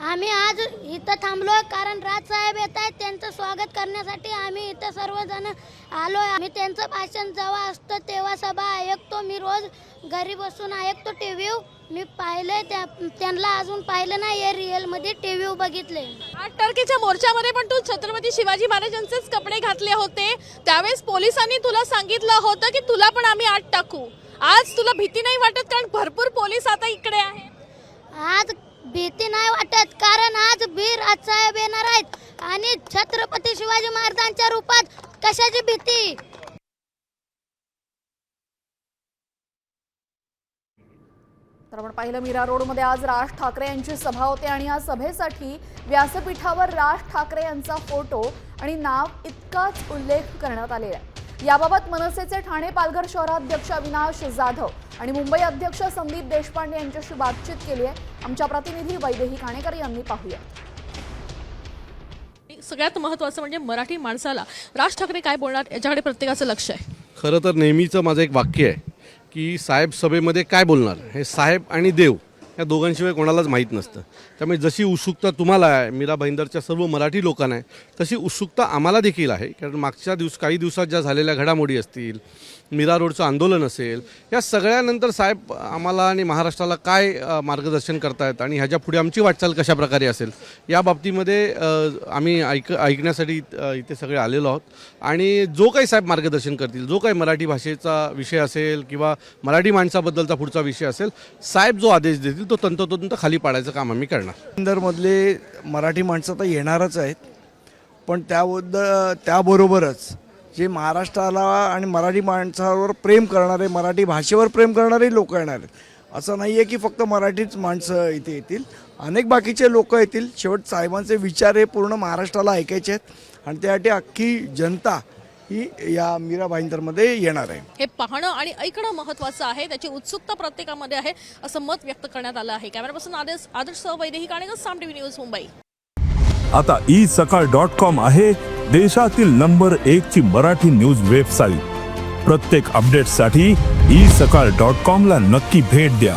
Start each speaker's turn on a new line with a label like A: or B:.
A: आम्ही आज इथं थांबलो कारण राजसाहेब येत आहेत. त्यांचं स्वागत करण्यासाठी आम्ही इथं सर्वजण आलो आम्ही त्यांचं भाषण जेव्हा असतं तेव्हा सभा ऐकतो. मी रोज घरी बसून ऐकतो टी व्ही मी पाहिले त्या त्यांना अजून पाहिलं नाही हे रिअलमध्ये टी व्ही बघितले.
B: आठ तारखेच्या मोर्चामध्ये पण तू छत्रपती शिवाजी महाराजांचेच कपडे घातले होते. त्यावेळेस पोलिसांनी तुला सांगितलं होतं की तुला पण आम्ही आत टाकू. आज तुला भीती नाही वाटत कारण भरपूर पोलीस आता इकडे आहेत?
A: आज भीती नाही वाटत कारण आज भीर राजसाहेब येणार आहेत. आणि छत्रपती शिवाजी महाराजांच्या रूपात कशाची भीती?
C: तर आपण पाहिलं मीरा रोडमध्ये आज राज ठाकरे यांची सभा होते आणि या सभेसाठी व्यासपीठावर राज ठाकरे यांचा फोटो आणि नाव इतकाच उल्लेख करण्यात आलेला आहे. याबाबत मनसेचे ठाणे पालघर शहराध्यक्ष अविनाश जाधव आणि मुंबई अध्यक्ष संदीप देशपांडे यांच्याशी बातचीत केली आहे. आमच्या प्रतिनिधी वैदेही काणेकर यांनी पाहूया
B: सगळ्यात महत्वाचं म्हणजे मराठी माणसाला राज ठाकरे काय बोलणार याच्याकडे प्रत्येकाचं लक्ष आहे.
D: खरं तर नेहमीचं माझं एक वाक्य आहे की साहेब सभेमध्ये काय बोलणार? हे साहेब आणि देव. या दोघांशिवाय कोणालाच माहीत नसतं. त्यामुळे जशी उत्सुकता तुम्हाला आहे मीरा भाईंदरच्या सर्व मराठी लोकांना आहे तशी उत्सुकता आम्हाला देखील आहे. कारण मागच्या दिवस काही दिवसात ज्या झालेल्या घडामोडी असतील मीरा रोडचं आंदोलन असेल या सगळ्यानंतर साहेब आम्हाला आणि महाराष्ट्राला काय मार्गदर्शन करतायत आणि ह्याच्या पुढे आमची वाटचाल कशा प्रकारे असेल या बाबतीमध्ये आम्ही ऐक ऐकण्यासाठी इथे सगळे आलेलो आहोत. आणि जो काही साहेब मार्गदर्शन करतील जो काही मराठी भाषेचा विषय असेल किंवा मराठी माणसाबद्दलचा पुढचा विषय असेल साहेब जो आदेश देतील तो तंतोतंत खाली पाडायचं काम आम्ही करणार.
E: इंदरमधले मराठी माणसं तर येणारच आहेत पण त्याबद्दल त्याबरोबरच जे महाराष्ट्राला आणि मराठी माणसावर प्रेम करणारे मराठी भाषेवर प्रेम करणारे लोक येणार आहेत. असं नाही आहे की फक्त मराठीच माणसं इथे येतील. अनेक बाकीचे लोक येतील. शेवट साहेबांचे विचार हे पूर्ण महाराष्ट्राला ऐकायचे आहेत. आणि त्यासाठी अख्खी जनता ही या मीरा भाईंदरमध्ये येणार आहे.
B: हे पाहणं आणि ऐकणं महत्वाचं आहे. त्याची उत्सुकता प्रत्येकामध्ये आहे असं मत व्यक्त करण्यात आलं आहे. कॅमेरापासून आदर्श आदर्श सह वैदेही काणेकर साम टीव्ही न्यूज मुंबई.
F: आता ई सकाळ डॉट कॉम आहे देशातील नंबर एक ची मराठी न्यूज वेबसाईट. प्रत्येक अपडेटसाठी ई सकाळ डॉट कॉम ला नक्की भेट द्या.